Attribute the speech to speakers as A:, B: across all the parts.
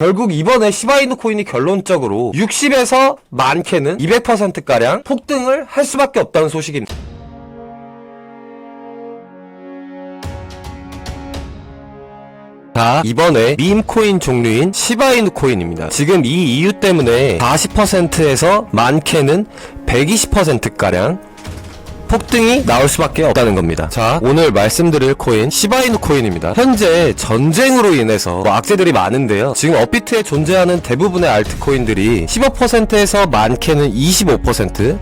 A: 결국 이번에 시바이누 코인이 결론적으로 60에서 많게는 200%가량 폭등을 할 수밖에 없다는 소식입니다. 자, 이번에 밈 코인 종류인 시바이누 코인입니다. 지금 이 이유 때문에 40%에서 많게는 120%가량 폭등이 나올 수밖에 없다는 겁니다. 자, 오늘 말씀드릴 코인 시바이누 코인입니다. 현재 전쟁으로 인해서 뭐 악재들이 많은데요. 지금 업비트에 존재하는 대부분의 알트코인들이 15%에서 많게는 25%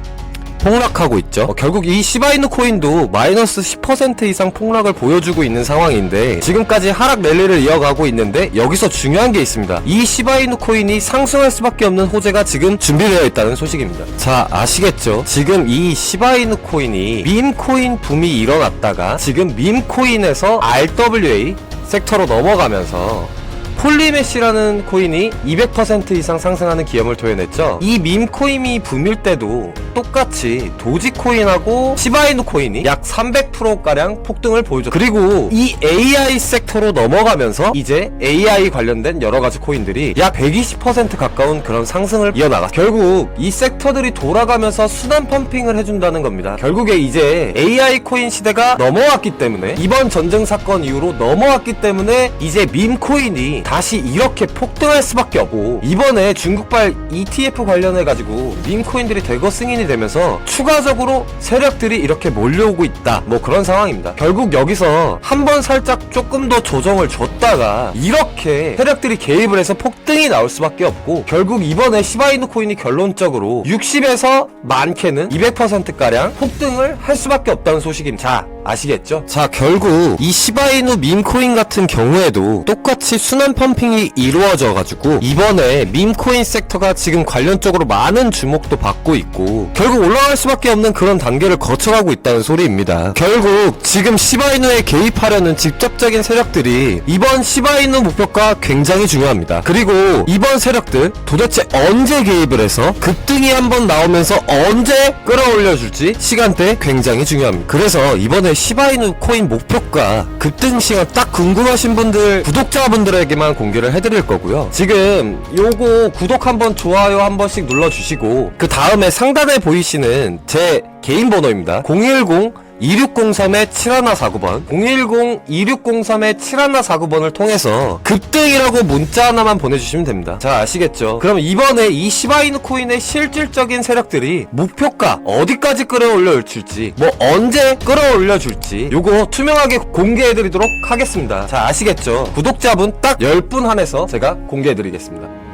A: 폭락하고 있죠. 어, 결국 이 시바이누 코인도 마이너스 10% 이상 폭락을 보여주고 있는 상황인데 지금까지 하락 랠리를 이어가고 있는데 여기서 중요한 게 있습니다. 이 시바이누 코인이 상승할 수밖에 없는 호재가 지금 준비되어 있다는 소식입니다. 자 아시겠죠? 지금 이 시바이누 코인이 밈 코인 붐이 일어났다가 지금 밈 코인에서 RWA 섹터로 넘어가면서 폴리메시라는 코인이 200% 이상 상승하는 기염을 토해냈죠. 이 밈코인이 붐일 때도 똑같이 도지코인하고 시바이누 코인이 약 300%가량 폭등을 보여줬죠. 그리고 이 AI 섹터로 넘어가면서 이제 AI 관련된 여러 가지 코인들이 약 120% 가까운 그런 상승을 이어나가. 결국 이 섹터들이 돌아가면서 순환 펌핑을 해준다는 겁니다. 결국에 이제 AI 코인 시대가 넘어왔기 때문에 이번 전쟁 사건 이후로 넘어왔기 때문에 이제 밈 코인이 다시 이렇게 폭등할 수밖에 없고 이번에 중국발 ETF 관련해 가지고 밈 코인들이 대거 승인이 되면서 추가적으로 세력들이 이렇게 몰려오고 있다. 뭐 그런 상황입니다. 결국 여기서 한 번 살짝 조금 더 조정을 줬다가 이렇게 세력들이 개입을 해서 폭등이 나올 수밖에 없고 결국 이번에 시바이누 코인이 결론적으로 60에서 많게는 200%가량 폭등을 할 수밖에 없다는 소식입니다. 자, 아시겠죠? 자, 결국 이 시바이누 밈코인 같은 경우에도 똑같이 순환 펌핑이 이루어져 가지고 이번에 밈코인 섹터가 지금 관련적으로 많은 주목도 받고 있고 결국 올라갈 수밖에 없는 그런 단계를 거쳐가고 있다는 소리입니다. 결국 지금 시바이누에 개입하려는 직접적인 세력들이 이번 시바이누 목표가 굉장히 중요합니다. 그리고 이번 세력들 도대체 언제 개입을 해서 급등이 한번 나오면서 언제 끌어올려 줄지 시간대 굉장히 중요합니다. 그래서 이번에 시바이누 코인 목표가 급등 시간 딱 궁금하신 분들 구독자분들에게만 공개를 해드릴 거고요. 지금 요거 구독 한번 좋아요 한 번씩 눌러주시고 그 다음에 상단에 보이시는 제 개인 번호입니다. 010 2603-7149번 010-2603-7149번을 통해서 급등이라고 문자 하나만 보내주시면 됩니다. 자 아시겠죠? 그럼 이번에 이 시바이누 코인의 실질적인 세력들이 목표가 어디까지 끌어올려 줄지 뭐 언제 끌어올려 줄지 요거 투명하게 공개해드리도록 하겠습니다. 자 아시겠죠? 구독자분 딱 10분 한해서 제가 공개해드리겠습니다